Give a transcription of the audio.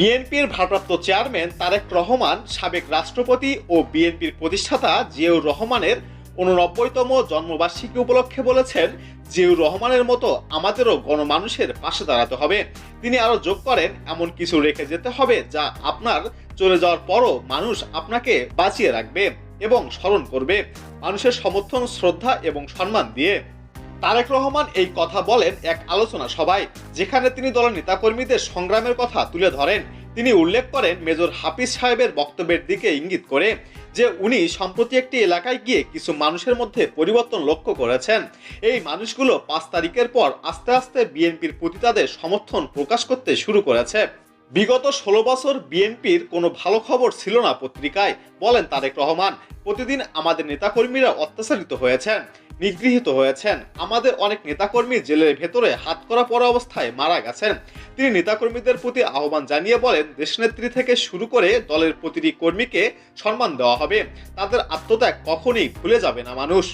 বিএনপির ভারপ্রাপ্ত চেয়ারম্যান তারেক রহমান, সাবেক রাষ্ট্রপতি ও বিএনপির প্রতিষ্ঠাতা জিয়াউর রহমানের উননব্বইতম জন্মবার্ষিকী উপলক্ষে বলেছেন, জিয়াউর রহমানের মতো আমাদেরও গণমানুষের পাশে দাঁড়াতে হবে। তিনি আরও যোগ করেন, এমন কিছু রেখে যেতে হবে যা আপনার চলে যাওয়ার পরও মানুষ আপনাকে বাঁচিয়ে রাখবে এবং স্মরণ করবে। মানুষের সমর্থন, শ্রদ্ধা এবং সম্মান দিয়ে তারেক রহমান এই কথা বলেন এক আলোচনা সভায়, যেখানে তিনি দলের নেতাকর্মীদের সংগ্রামের কথা তুলে ধরেন। তিনি উল্লেখ করেন মেজর হাফিজ সাহেবের বক্তব্যের দিকে ইঙ্গিত করে যে উনি সম্প্রতি একটি এলাকায় গিয়ে কিছু মানুষের মধ্যে পরিবর্তন লক্ষ্য করেছেন। এই মানুষগুলো পাঁচ তারিখের পর আস্তে আস্তে বিএনপির প্রতি তাদের সমর্থন প্রকাশ করতে শুরু করেছে। বিগত ষোলো বছর বিএনপির কোনো ভালো খবর ছিল না পত্রিকায়, বলেন তারেক রহমান। প্রতিদিন আমাদের নেতাকর্মীরা অত্যাচারিত হয়েছেন, নিগৃহীত হয়েছেন। আমাদের অনেক নেতাকর্মী জেলের ভেতরে হাত করা পড়া অবস্থায় মারা গেছেন। তিনি নেতাকর্মীদের প্রতি আহ্বান জানিয়ে বলেন, দেশনেত্রী থেকে শুরু করে দলের প্রতিটি কর্মীকে সম্মান দেওয়া হবে। তাদের আত্মত্যাগ কখনই ভুলে যাবে না মানুষ।